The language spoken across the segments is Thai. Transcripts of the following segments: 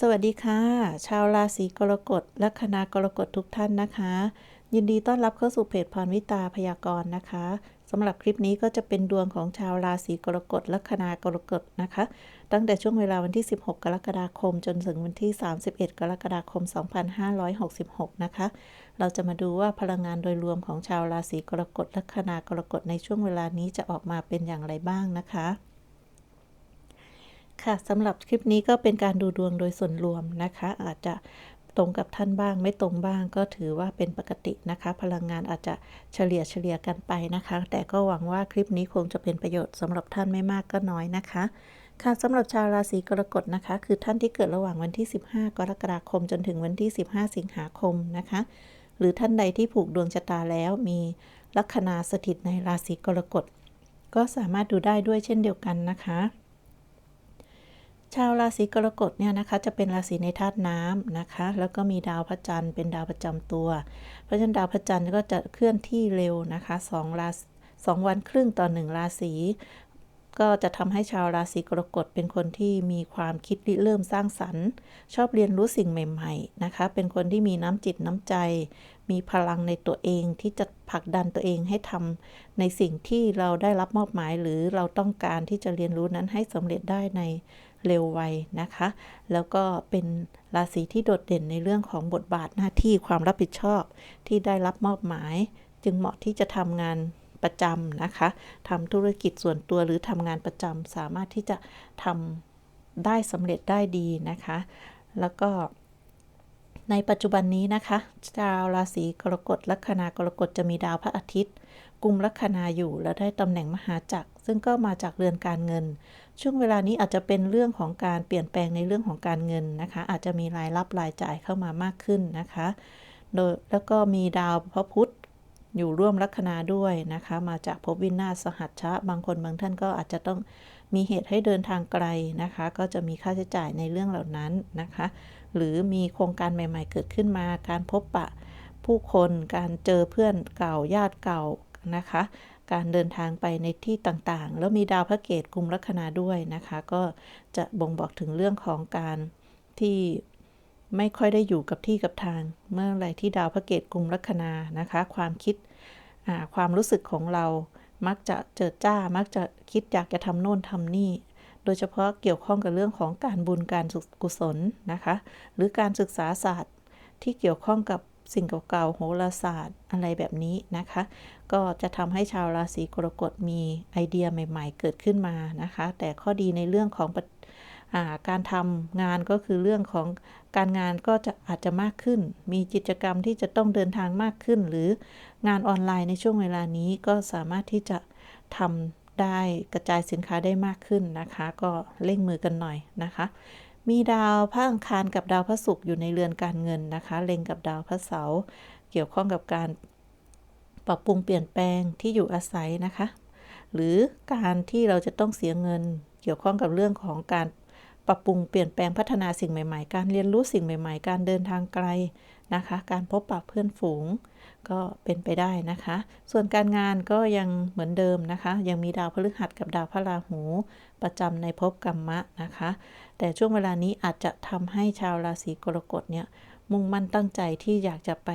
สวัสดีค่ะ ชาวราศีกรกฎและคณะกรกฎทุกท่านนะคะ ยินดีต้อนรับเข้าสู่เพจพรวิตาพยากรณ์นะคะสำหรับคลิปนี้ก็จะเป็นดวงของชาวราศีกรกฎและคณะกรกฎนะคะ ตั้งแต่ช่วงเวลาวันที่ 16 กรกฎาคม จนถึงวันที่ 31 กรกฎาคม 2566 นะคะ เราจะมาดูว่าพลังงานโดยรวมของชาวราศีกรกฎและคณะกรกฎในช่วงเวลานี้จะออกมาเป็นอย่างไรบ้างนะคะ ค่ะสำหรับคลิปนี้ก็เป็นการดูดวงโดยส่วนรวมนะคะ อาจจะตรงกับท่านบ้างไม่ตรงบ้างก็ถือว่าเป็นปกตินะคะ พลังงานอาจจะเฉลี่ยเฉลี่ยกันไปนะคะ แต่ก็หวังว่าคลิปนี้คงจะเป็นประโยชน์สำหรับท่านไม่มากก็น้อยนะคะ ค่ะสำหรับชาวราศีกรกฎนะคะ คือท่านที่เกิดระหว่างวันที่ 15 กรกฎาคมจนถึงวันที่ 15 สิงหาคมนะคะ หรือท่านใดที่ผูกดวงชะตาแล้วมีลัคนาสถิตในราศีกรกฎก็สามารถดูได้ด้วยเช่นเดียวกันนะคะ ชาวราศีกรกฎเนี่ยนะคะจะเป็นราศีในธาตุน้ำนะคะ แล้วก็มีดาวพระจันทร์เป็นดาวประจำตัว เพราะฉะนั้นดาวพระจันทร์ก็จะเคลื่อนที่เร็วนะคะสองราสองวันครึ่งต่อหนึ่งราศีก็จะทำให้ชาวราศีกรกฎเป็นคนที่มีความคิดริเริ่มสร้างสรรค์ ชอบเรียนรู้สิ่งใหม่ๆนะคะ เป็นคนที่มีน้ำจิตน้ำใจ มีพลังในตัวเองที่จะผลักดันตัวเองให้ทำในสิ่งที่เราได้รับมอบหมาย หรือเราต้องการที่จะเรียนรู้นั้นให้สำเร็จได้ใน เร็วไวนะคะ แล้วก็เป็นราศีที่โดดเด่นในเรื่องของบทบาทหน้าที่ความรับผิดชอบที่ได้รับมอบหมาย จึงเหมาะที่จะทำงานประจำนะคะทำธุรกิจส่วนตัวหรือทำงานประจำสามารถที่จะทำได้สำเร็จได้ดีนะคะ แล้วก็ในปัจจุบันนี้นะคะ ชาวราศีกรกฎลัคนากรกฎจะมีดาวพระอาทิตย์ กุมลัคนาอยู่ แล้วได้ตำแหน่งมหาจักร ซึ่งก็มาจากเรือนการเงิน ช่วงเวลานี้อาจจะเป็นเรื่องของการเปลี่ยนแปลงในเรื่องของการเงินนะคะ อาจจะมีรายรับรายจ่ายเข้ามามากขึ้นนะคะ โดยแล้วก็มีดาวพระพุธอยู่ร่วมลัคนาด้วยนะคะ มาจากภพวินาศสหัชชะ บางคนบางท่านก็อาจจะต้องมีเหตุให้เดินทางไกลนะคะ ก็จะมีค่าใช้จ่ายในเรื่องเหล่านั้นนะคะ หรือมีโครงการใหม่ ๆ เกิดขึ้นมา การพบปะผู้คน การเจอเพื่อนเก่าญาติเก่า นะคะ การเดินทางไปในที่ต่างๆ แล้วมีดาวพระเกตกุมลัคนาด้วยนะคะ ก็จะบ่งบอกถึงเรื่องของการที่ไม่ค่อยได้อยู่กับที่กับทาง เมื่อไรที่ดาวพระเกตกุมลัคนานะคะ ความคิดความรู้สึกของเรามักจะเจิดจ้า มักจะคิดอยากจะทำโน่นทำนี่ โดยเฉพาะเกี่ยวข้องกับเรื่องของการบุญการกุศลนะคะ หรือการศึกษาศาสตร์ที่เกี่ยวข้องกับ สิ่งเก่าๆโหราศาสตร์อะไรแบบนี้นะคะ ก็จะทำให้ชาวราศีกรกฎมีไอเดียใหม่ ๆ เกิดขึ้นมานะคะ แต่ข้อดีในเรื่องของการทำงานก็คือเรื่องของการงานก็จะอาจจะมากขึ้น มีกิจกรรมที่จะต้องเดินทางมากขึ้น หรืองานออนไลน์ในช่วงเวลานี้ก็สามารถที่จะทำได้กระจายสินค้าได้มากขึ้นนะคะ ก็เร่งมือกันหน่อยนะคะ มีดาวพระอังคารกับดาวพระศุกร์อยู่ในเรือนการเงินนะคะเล็งกับดาวพระเสาร์เกี่ยวข้องกับการปรับปรุงเปลี่ยนแปลงที่อยู่อาศัยนะคะ หรือการที่เราจะต้องเสียเงิน เกี่ยวข้องกับเรื่องของการปรับปรุงเปลี่ยนแปลงพัฒนาสิ่งใหม่ ๆ การเรียนรู้สิ่งใหม่ ๆ การเดินทางไกลนะคะ การพบปะเพื่อนฝูง ก็เป็นไปได้นะคะ ส่วนการงานก็ยังเหมือนเดิมนะคะ ยังมีดาวพฤหัสกับดาวพระราหู ประจำในภพกรรมะนะคะ แต่ช่วงเวลานี้อาจจะทำให้ชาวราศีกรกฎเนี่ยมุ่งมั่นตั้งใจที่อยากจะไป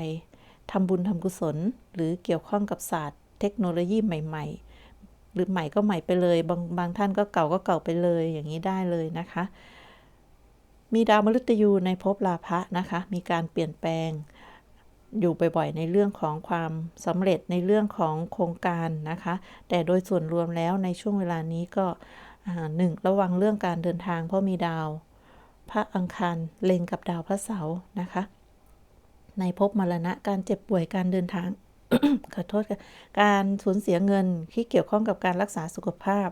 ทำบุญทำกุศล หรือเกี่ยวข้องกับศาสตร์ เทคโนโลยีใหม่ ๆ หรือใหม่ก็ใหม่ไปเลย บางบางท่านก็เก่าก็เก่าไปเลยอย่างนี้ได้เลยนะคะ มีดาวมฤตยูในภพลาภะนะคะ มีการเปลี่ยนแปลง อยู่บ่อยๆในเรื่องของความสำเร็จในเรื่องของโครงการนะคะ แต่โดยส่วนรวมแล้วในช่วงเวลานี้ก็หนึ่งระวังเรื่องการเดินทางเพราะมีดาว พระอังคารเล็งกับดาวพระเสาร์นะคะ ในภพมรณะการเจ็บป่วยการเดินทางขอโทษค่ะการสูญเสียเงินที่เกี่ยวข้องกับการรักษาสุขภาพ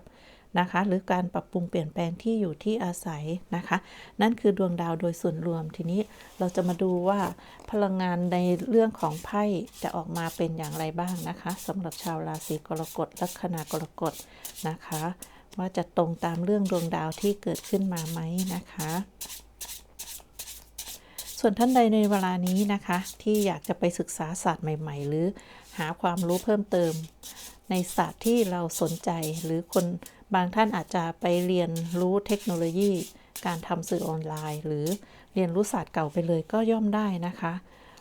นะคะ หรือการปรับปรุงเปลี่ยนแปลงที่อยู่ที่อาศัยนะคะ นั่นคือดวงดาวโดยส่วนรวมทีนี้เราจะมาดูว่าพลังงานในเรื่องของไพ่จะออกมาเป็นอย่างไรบ้างนะคะสำหรับชาวราศีกรกฎลัคนากรกฎนะคะ ว่าจะตรงตามเรื่องดวงดาวที่เกิดขึ้นมาไหมนะคะส่วนท่านใดในเวลานี้นะคะ ที่อยากจะไปศึกษาศาสตร์ใหม่ ๆ หรือหาความรู้เพิ่มเติม ในศาสตร์ที่เราสนใจหรือคน บางท่านอาจจะไปเรียนรู้เทคโนโลยี การทำสื่อออนไลน์ หรือเรียนรู้ศาสตร์เก่าไปเลยก็ย่อมได้นะคะ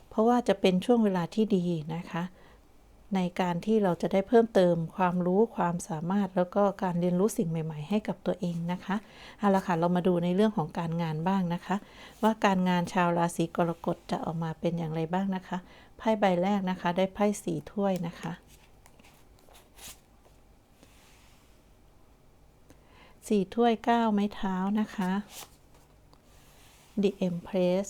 เพราะว่าจะเป็นช่วงเวลาที่ดีนะคะ ในการที่เราจะได้เพิ่มเติมความรู้ความสามารถแล้วก็การเรียนรู้สิ่งใหม่ ๆ ให้กับตัวเองนะคะเอาละค่ะเรามาดูในเรื่องของการงานบ้างนะคะ ว่าการงานชาวราศีกรกฎจะออกมาเป็นอย่างไรบ้างนะคะไพ่ใบแรกนะคะ ได้ไพ่สีถ้วยนะคะ สี่ถ้วยเก้าไม้เท้านะคะ The Empress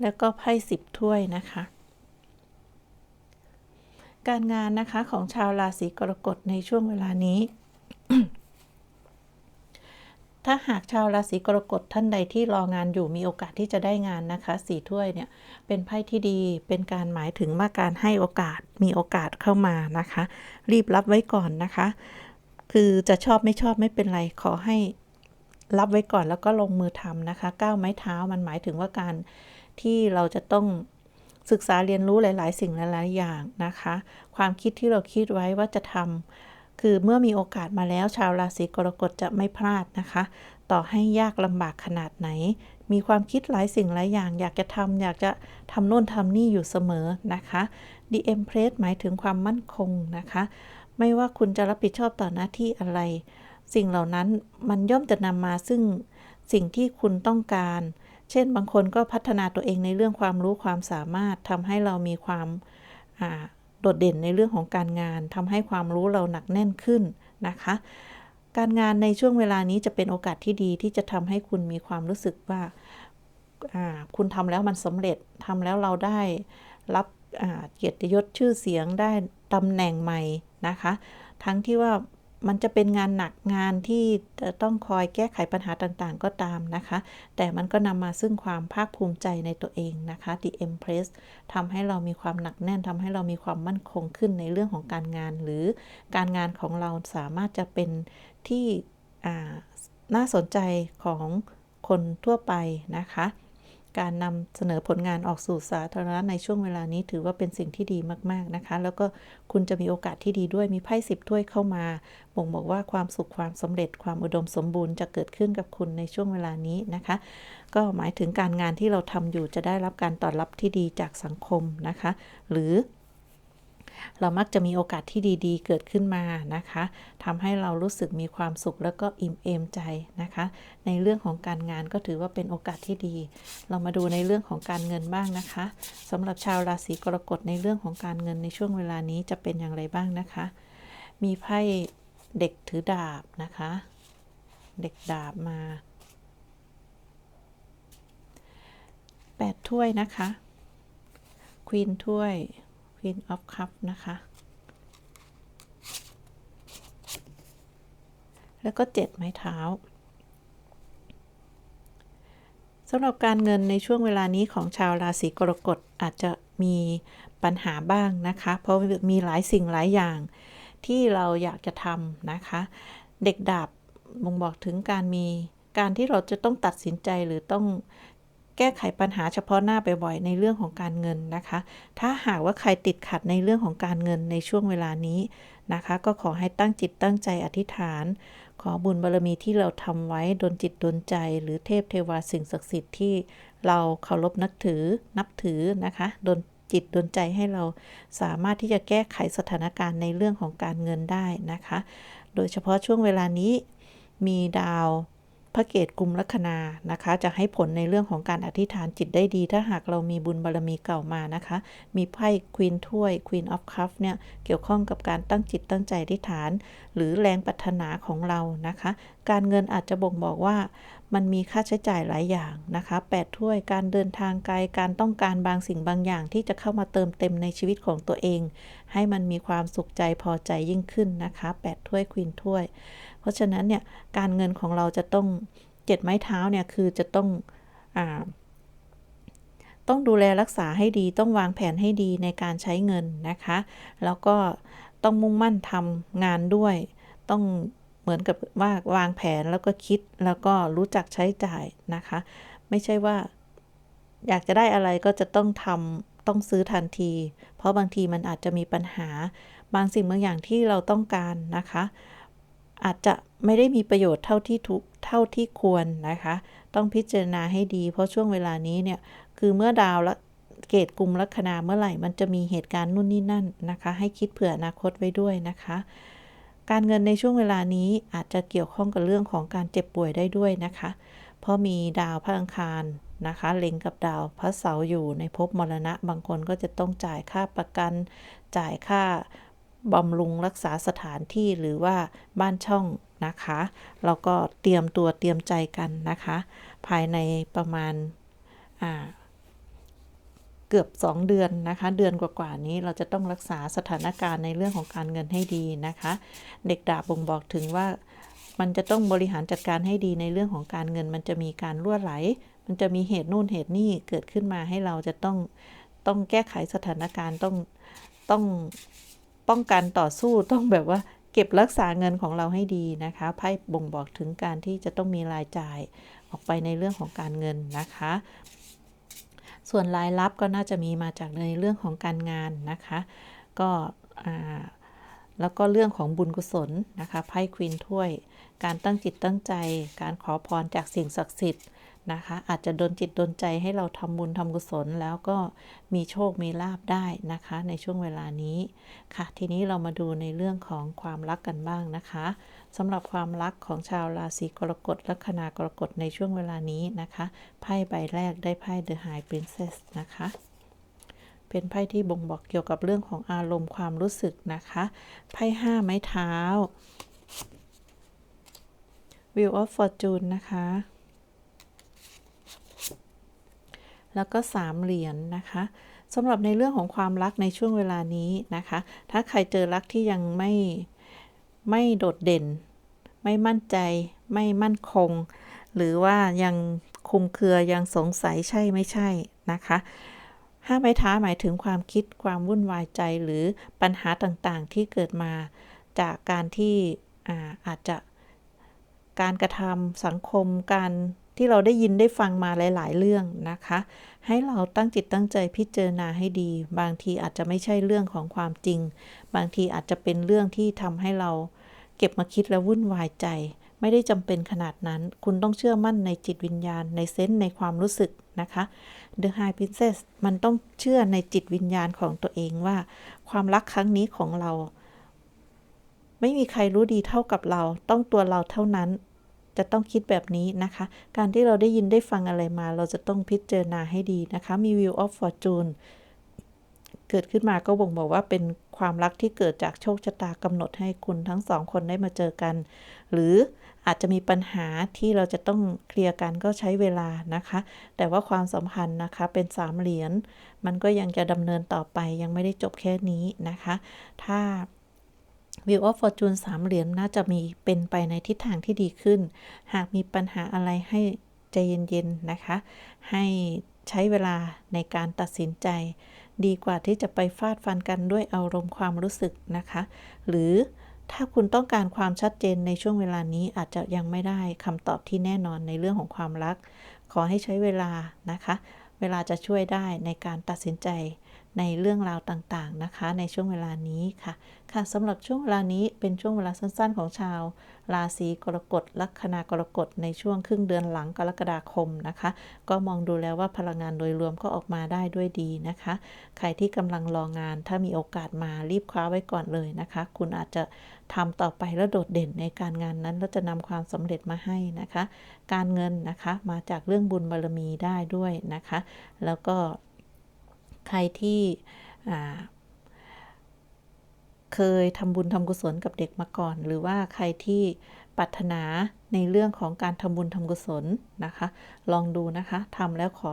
แล้วก็ไพ่สิบถ้วยนะคะ การงานนะคะของชาวราศีกรกฎในช่วงเวลานี้ ถ้าหากชาวราศีกรกฎท่านใดที่รองานอยู่มีโอกาสที่จะได้งานนะคะสี่ถ้วยเนี่ยเป็นไพ่ที่ดีเป็นการหมายถึงว่าการให้โอกาสมีโอกาสเข้ามานะคะ รีบรับไว้ก่อนนะคะ คือจะชอบไม่ชอบไม่เป็นไรขอให้รับไว้ก่อนแล้วก็ลงมือทำนะคะก้าวไม้เท้ามันหมายถึงว่าการที่เราจะต้องศึกษาเรียนรู้หลาย ๆ สิ่งหลาย ๆ อย่างนะคะ ความคิดที่เราคิดไว้ว่าจะทำ คือเมื่อมีโอกาสมาแล้วชาวราศีกรกฎจะไม่พลาดนะคะ ต่อให้ยากลำบากขนาดไหน มีความคิดหลายสิ่งหลายอย่าง อยากจะทำอยากจะทำโน่นทำนี่อยู่เสมอนะคะ The Empress หมายถึงความมั่นคงนะคะ ไม่ว่าคุณจะรับผิดชอบต่อหน้าที่อะไร สิ่งเหล่านั้นมันย่อมจะนำมาซึ่งสิ่งที่คุณต้องการ เช่นบางคนก็พัฒนาตัวเองในเรื่องความรู้ความสามารถทำให้เรามีความ โดดเด่นในเรื่องของการงานทำให้ความรู้เราหนักแน่นขึ้นนะคะ การงานในช่วงเวลานี้จะเป็นโอกาสที่ดีที่จะทำให้คุณมีความรู้สึกว่าคุณทำแล้วมันสำเร็จทำแล้วเราได้รับเกียรติยศชื่อเสียงได้ตำแหน่งใหม่นะคะ ทั้งที่ว่า มันจะเป็นงานหนักงานที่จะต้องคอยแก้ไขปัญหาต่างๆ ก็ตามนะคะ แต่มันก็นำมาซึ่งความภาคภูมิใจในตัวเองนะคะ The Empress ทำให้เรามีความหนักแน่นทำให้เรามีความมั่นคงขึ้นในเรื่องของการงาน หรือการงานของเราสามารถจะเป็นที่น่าสนใจของคนทั่วไปนะคะ การนำเสนอผลงานออกสู่สาธารณะในช่วงเวลานี้ถือว่าเป็นสิ่งที่ดีมาก ๆ นะคะ แล้วก็คุณจะมีโอกาสที่ดีด้วยมีไพ่สิบถ้วยเข้ามาบ่งบอกว่าความสุขความสำเร็จความอุดมสมบูรณ์จะเกิดขึ้นกับคุณในช่วงเวลานี้นะคะ ก็หมายถึงการงานที่เราทำอยู่จะได้รับการตอบรับที่ดีจากสังคมนะคะ หรือ เรามักจะมีโอกาสที่ดีๆ เกิดขึ้นมานะคะทำให้เรารู้สึกมีความสุขแล้วก็อิ่มเอมใจนะคะ ในเรื่องของการงานก็ถือว่าเป็นโอกาสที่ดี เรามาดูในเรื่องของการเงินบ้างนะคะสำหรับชาวราศีกรกฎในเรื่องของการเงินในช่วงเวลานี้จะเป็นอย่างไรบ้างนะคะ มีไพ่เด็กถือดาบนะคะ เด็กดาบมา8ถ้วยนะคะควีนถ้วย Queen of Cup นะคะ แล้วก็ 7 ไม้เท้าสำหรับการเงินในช่วงเวลานี้ของชาวราศีกรกฎอาจจะมีปัญหาบ้างนะคะ เพราะมีหลายสิ่งหลายอย่างที่เราอยากจะทำนะคะ เด็กดาบบ่งบอกถึงการมีการที่เราจะต้องตัดสินใจหรือต้อง แก้ไขปัญหาเฉพาะหน้าบ่อยๆในเรื่องของการเงินนะคะ ถ้าหากว่าใครติดขัดในเรื่องของการเงินในช่วงเวลานี้นะคะ ก็ขอให้ตั้งจิตตั้งใจอธิษฐาน ขอบุญบารรมีที่เราทำไว้ดนจิตดนใจ หรือเทพเทวาสิ่งศักดิ์สิทธิ์ที่เราเคารพนับถือนับถือนะคะดนจิตดนใจให้เราสามารถที่จะแก้ไขสถานการณ์ในเรื่องของการเงินได้นะคะ โดยเฉพาะช่วงเวลานี้มีดาว พระเกตกุมลัคนานะคะ จะให้ผลในเรื่องของการอธิษฐานจิตได้ดี ถ้าหากเรามีบุญบารรมีเก่ามานะคะ มีไพ่ควีนถ้วย Queen of Cup เนี่ยเกี่ยวข้องกับการตั้งจิตตั้งใจอธิษฐาน หรือแรงปรารถนาของเรานะคะ การเงินอาจจะบ่งบอกว่ามันมีค่าใช้จ่ายหลายอย่างนะคะ8ถ้วยการเดินทางไกลการต้องการบางสิ่งบางอย่างที่จะเข้ามาเติมเต็มในชีวิตของตัวเอง ให้มันมีความสุขใจพอใจยิ่งขึ้นนะคะ8ถ้วยควีนถ้วย ราะฉะนั้นเนี่ยการเงินของเราจะต้องเจ็ดไม้เท้าเนี่ยคือจะต้องอต้องดูแลรักษาให้ดีต้องวางแผนให้ดีในการใช้เงินนะคะ แล้วก็ต้องมุ่งมั่นทำงานด้วย ต้องเหมือนกับว่าวางแผนแล้วก็คิดแล้วก็รู้จักใช้จ่ายนะคะ ไม่ใช่ว่า อยากจะได้อะไรก็จะต้องทำต้องซื้อทันที เพราะบางทีมันอาจจะมีปัญหาบางสิ่งบางอย่างที่เราต้องการนะคะ อาจจะไม่ได้มีประโยชน์เท่าที่ถูกเท่าที่ควรนะคะ ต้องพิจารณาให้ดี เพราะช่วงเวลานี้เนี่ยคือเมื่อดาวและเกตกลุ่มลัคนาเมื่อไหร่มันจะมีเหตุการณ์นู่นนี่นั่นนะคะ ให้คิดเผื่ออนาคตไว้ด้วยนะคะ การเงินในช่วงเวลานี้อาจจะเกี่ยวข้องกับเรื่องของการเจ็บป่วยได้ด้วยนะคะ เพราะมีดาวพระอังคารนะคะเล็งกับดาวพระเสาร์อยู่ในภพมรณะบางคนก็จะต้องจ่ายค่าประกัน จ่ายค่า บำรุงรักษาสถานที่หรือว่าบ้านช่องนะคะแล้วก็เตรียมตัวเตรียมใจกันนะคะ ภายในประมาณเกือบ 2 เดือนนะคะ เดือนกว่าๆนี้เราจะต้องรักษาสถานการณ์ในเรื่องของการเงินให้ดีนะคะ เด็กดาบบ่งบอกถึงว่ามันจะต้องบริหารจัดการให้ดีในเรื่องของการเงิน มันจะมีการรั่วไหล มันจะมีเหตุนู่นเหตุนี่เกิดขึ้นมาให้เราจะต้องต้องแก้ไขสถานการณ์ต้องต้อง ป้องกันต่อสู้ต้องแบบว่าเก็บรักษาเงินของเราให้ดีนะคะไพ่บ่งบอกถึงการที่จะต้องมีรายจ่ายออกไปในเรื่องของการเงินนะคะ ส่วนรายรับก็น่าจะมีมาจากในเรื่องของการงานนะคะ ก็แล้วก็เรื่องของบุญกุศลนะคะไพ่ควีนถ้วย การตั้งจิตตั้งใจ การขอพรจากสิ่งศักดิ์สิทธิ์ นะคะ อาจจะโดนจิตโดนใจให้เราทำบุญทำกุศล แล้วก็มีโชคมีลาบได้นะคะ ในช่วงเวลานี้ค่ะ ทีนี้เรามาดูในเรื่องของความรักกันบ้างนะคะสำหรับความรักของชาวราศีกรกฎลัคนากรกฎในช่วงเวลานี้นะคะไพ่ใบแรกได้ไพ่ The High Princess นะคะเป็นไพ่ที่บ่งบอกเกี่ยวกับเรื่องของอารมณ์ความรู้สึกนะคะ ไพ่ห้าไม้เท้า Wheel of Fortune นะคะ แล้วก็ 3 เหรียญนนะคะสำหรับในเรื่องของความรักในช่วงเวลานี้นะคะ ถ้าใครเจอรักที่ยังไม่ไม่โดดเด่น ไม่มั่นใจ ไม่มั่นคง หรือว่ายังคุมเครือยังสงสัยใช่ไม่ใช่นะคะห้าไม้ท้าหมายถึงความคิดความวุ่นวายใจหรือปัญหาต่างๆที่เกิดมาจากการที่อาอาจจะการกระทำสังคมการ ที่เราได้ยินได้ฟังมาหลาย ๆ เรื่องนะคะ ให้เราตั้งจิตตั้งใจพิจารณาให้ดี บางทีอาจจะไม่ใช่เรื่องของความจริง บางทีอาจจะเป็นเรื่องที่ทำให้เราเก็บมาคิดแล้ววุ่นวายใจ ไม่ได้จำเป็นขนาดนั้น คุณต้องเชื่อมั่นในจิตวิญญาณ ในเซนส์ในความรู้สึกนะคะ The High Princess มันต้องเชื่อในจิตวิญญาณของตัวเองว่า ความรักครั้งนี้ของเรา ไม่มีใครรู้ดีเท่ากับเรา ต้องตัวเราเท่านั้น จะต้องคิดแบบนี้นะคะ การที่เราได้ยินได้ฟังอะไรมา เราจะต้องพิจารณาให้ดีนะคะ มี View of Fortune เกิดขึ้นมาก็บ่งบอกว่าเป็นความรักที่เกิดจากโชคชะตากำหนดให้คุณทั้งสองคนได้มาเจอกัน หรืออาจจะมีปัญหาที่เราจะต้องเคลียร์กันก็ใช้เวลานะคะ แต่ว่าความสัมพันธ์นะคะเป็นสามเหรียญมันก็ยังจะดำเนินต่อไปยังไม่ได้จบแค่นี้นะคะ ถ้า วิวออฟฟอร์จูนสามเหรียญน่าจะมีเป็นไปในทิศทางที่ดีขึ้น หากมีปัญหาอะไรให้ใจเย็นๆนะคะ ให้ใช้เวลาในการตัดสินใจ ดีกว่าที่จะไปฟาดฟันกันด้วยอารมณ์ความรู้สึกนะคะ หรือถ้าคุณต้องการความชัดเจนในช่วงเวลานี้อาจจะยังไม่ได้คำตอบที่แน่นอนในเรื่องของความรัก ขอให้ใช้เวลานะคะ เวลาจะช่วยได้ในการตัดสินใจ ในเรื่องราวต่างๆนะคะ ในช่วงเวลานี้ค่ะ ค่ะสำหรับช่วงเวลานี้เป็นช่วงเวลาสั้น ๆ ของชาว ราศีกรกฎลัคนากรกฎในช่วงครึ่งเดือนหลังกรกฎาคมนะคะ ก็มองดูแล้วว่าพลังงานโดยรวมก็ออกมาได้ด้วยดีนะคะ ใครที่กำลังรองานถ้ามีโอกาสมารีบคว้าไว้ก่อนเลยนะคะ คุณอาจจะทำต่อไปแล้วโดดเด่นในการงานนั้นแล้วจะนำความสำเร็จมาให้นะคะ การเงินนะคะมาจากเรื่องบุญบารรมีได้ด้วยนะคะ แล้วก็ ใครที่เคยทำบุญทำกุศลกับเด็กมาก่อน หรือว่าใครที่ปรารถนาในเรื่องของการทำบุญทำกุศลนะคะ ลองดูนะคะทำแล้วขอ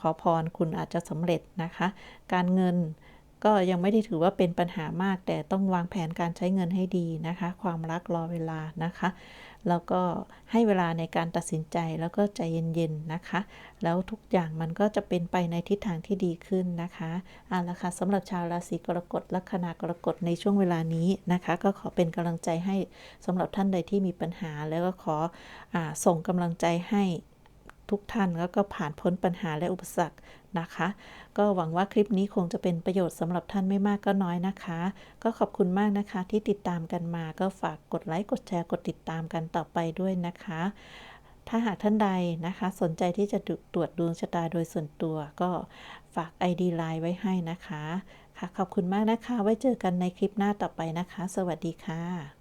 ขอพรคุณอาจจะสำเร็จนะคะ การเงินก็ยังไม่ได้ถือว่าเป็นปัญหามาก แต่ต้องวางแผนการใช้เงินให้ดีนะคะ ความรักรอเวลานะคะ แล้วก็ให้เวลาในการตัดสินใจแล้วก็ใจเย็นๆนะคะ แล้วทุกอย่างมันก็จะเป็นไปในทิศทางที่ดีขึ้นนะคะเอาละค่ะสำหรับชาวราศีกรกฎลัคนากรกฎในช่วงเวลานี้นะคะ ก็ขอเป็นกำลังใจให้สำหรับท่านใดที่มีปัญหา แล้วก็ขออส่งกำลังใจให้ทุกท่านแล้วก็ผ่านพ้นปัญหาและอุปสรรค นะคะ ก็หวังว่าคลิปนี้คงจะเป็นประโยชน์สำหรับท่านไม่มากก็น้อยนะคะ ก็ขอบคุณมากนะคะที่ติดตามกันมา ก็ฝากกดไลค์กดแชร์กดติดตามกันต่อไปด้วยนะคะ ถ้าหากท่านใดนะคะ สนใจที่จะตรวจดวงชะตาโดยส่วนตัว ก็ฝาก ID ไลน์ไว้ให้นะคะ ค่ะขอบคุณมากนะคะ ไว้เจอกันในคลิปหน้าต่อไปนะคะ สวัสดีค่ะ